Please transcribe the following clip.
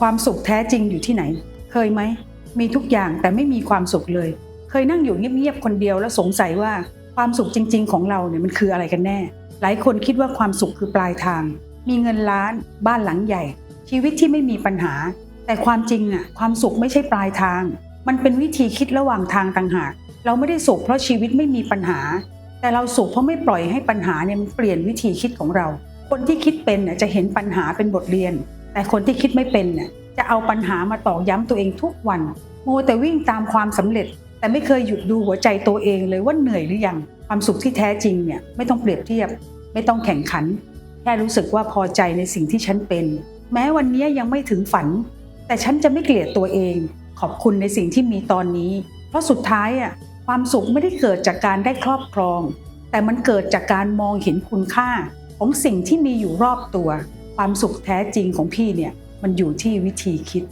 ความสุขแท้จริงอยู่ที่ไหน เคยไหม มีทุกอย่างแต่ไม่มีความสุขเลย เคยนั่งอยู่เงียบๆคนเดียวแล้วสงสัยว่าความสุขจริง ๆ ของเราเนี่ยมันคืออะไรกันแน่ หลายคนคิดว่าความสุขคือปลายทาง มีเงินล้าน บ้านหลังใหญ่ ชีวิตที่ไม่มีปัญหา แต่ความจริงอะความสุขไม่ใช่ปลายทาง มันเป็นวิธีคิดระหว่างทางต่างหาก เราไม่ได้สุขเพราะชีวิตไม่มีปัญหา แต่เราสุขเพราะไม่ปล่อยให้ปัญหาเนี่ยมันเปลี่ยนวิธีคิดของเรา คนที่คิดเป็นเนี่ยจะเห็นปัญหาเป็นบทเรียน แต่คนที่คิดไม่เป็นเนี่ยจะเอาปัญหามาตอกย้ำตัวเองทุกวันโมแต่วิ่งตามความสำเร็จ แต่ไม่เคยหยุดดูหัวใจตัวเองเลยว่าเหนื่อยหรือยังความสุขที่แท้จริงเนี่ยไม่ต้องเปรียบเทียบ ไม่ต้องแข่งขัน แค่รู้สึกว่าพอใจในสิ่งที่ฉันเป็น แม้วันนี้ยังไม่ถึงฝัน แต่ฉันจะไม่เกลียดตัวเอง ขอบคุณในสิ่งที่มีตอนนี้ เพราะสุดท้ายอะความสุขไม่ได้เกิดจากการได้ครอบครอง แต่มันเกิดจากการมองเห็นคุณค่าของสิ่งที่มีอยู่รอบตัว ความสุขแท้จริงของพี่เนี่ยมันอยู่ที่วิธีคิด